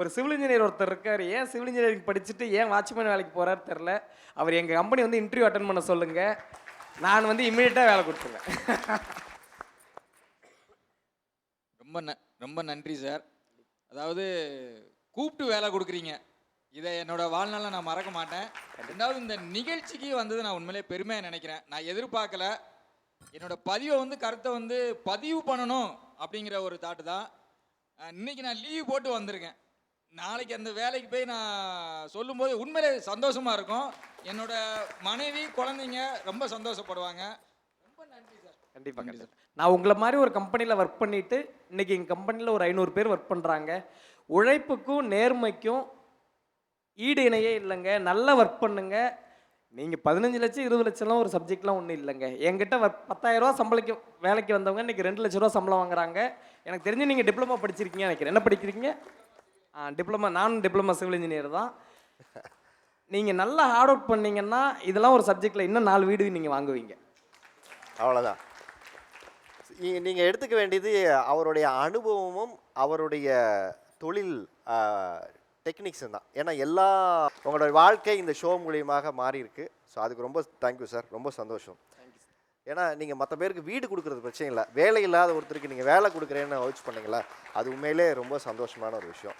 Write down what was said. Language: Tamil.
ஒரு சிவில் இன்ஜினியர் ஒருத்தர் இருக்கார். ஏன் சிவில் இன்ஜினியரிங் படிச்சுட்டு ஏன் வாட்ச்மேன் வேலைக்கு போகிறாரு தெரில அவர் எங்கள் கம்பெனி வந்து இன்டர்வியூ அட்டன் பண்ண சொல்லுங்கள் நான் வந்து இம்மீடியட்டாக வேலை கொடுத்துருவேன். ரொம்ப ந ரொம்ப நன்றி சார் அதாவது கூப்பிட்டு வேலை கொடுக்குறீங்க. இதை என்னோட வாழ்நாளில் நான் மறக்க மாட்டேன். ரெண்டாவது இந்த நிகழ்ச்சிக்கு வந்தது நான் உண்மையிலே பெருமையாக நினைக்கிறேன். நான் எதிர்பார்க்கல. என்னோட பதிவை வந்து கருத்தை வந்து பதிவு பண்ணணும் அப்படிங்கிற ஒரு தாட்டு தான். இன்றைக்கி இன்னைக்கு நான் லீவ் போட்டு வந்திருக்கேன். நாளைக்கு அந்த வேலைக்கு போய் நான் சொல்லும்போது உண்மையிலே சந்தோஷமா இருக்கும். என்னோட மனைவி குழந்தைங்க ரொம்ப சந்தோஷப்படுவாங்க. ரொம்ப நன்றி சார். கண்டிப்பாக கண்டிப்பாக நான் உங்களை மாதிரி ஒரு கம்பெனியில் ஒர்க் பண்ணிவிட்டு இன்றைக்கி எங்கள் கம்பெனியில் ஒரு ஐநூறு பேர் ஒர்க் பண்ணுறாங்க உழைப்புக்கும் நேர்மைக்கும் ஈடு இணையே இல்லைங்க. நல்லா ஒர்க் பண்ணுங்க. நீங்கள் பதினஞ்சு லட்சம் இருபது லட்சம்லாம் ஒரு சப்ஜெக்ட்லாம் ஒன்றும் இல்லைங்க. என்கிட்ட ஒர்க் பத்தாயிரரூவா சம்பளிக்க வேலைக்கு வந்தவங்க இன்றைக்கி ரெண்டு லட்ச ரூபா சம்பளம் வாங்குறாங்க. எனக்கு தெரிஞ்சு நீங்கள் டிப்ளமா படிச்சிருக்கீங்க நினைக்கிறேன். என்ன படிக்கிறீங்க? டிப்ளமா நானும் டிப்ளமா சிவில் இன்ஜினியர் தான். நீங்கள் நல்லா ஹார்ட் ஒர்க் பண்ணீங்கன்னா இதெல்லாம் ஒரு சப்ஜெக்டில் இன்னும் நாலு வீடு நீங்கள் வாங்குவீங்க. அவ்வளோதான் நீங்கள் எடுத்துக்க வேண்டியது அவருடைய அனுபவமும் அவருடைய தொழில் டெக்னிக்ஸும் தான். ஏன்னா எல்லா உங்களோட வாழ்க்கை இந்த ஷோ மூலியமாக மாறி இருக்கு ஸோ அதுக்கு ரொம்ப தேங்க்யூ சார் ரொம்ப சந்தோஷம். ஏன்னா நீங்கள் மற்ற பேருக்கு வீடு கொடுக்குறது பிரச்சனை இல்லை. வேலை இல்லாத ஒருத்தருக்கு நீங்கள் வேலை கொடுக்குறேன்னு வச்சு பண்ணீங்களா? அது உண்மையிலே ரொம்ப சந்தோஷமான ஒரு விஷயம்.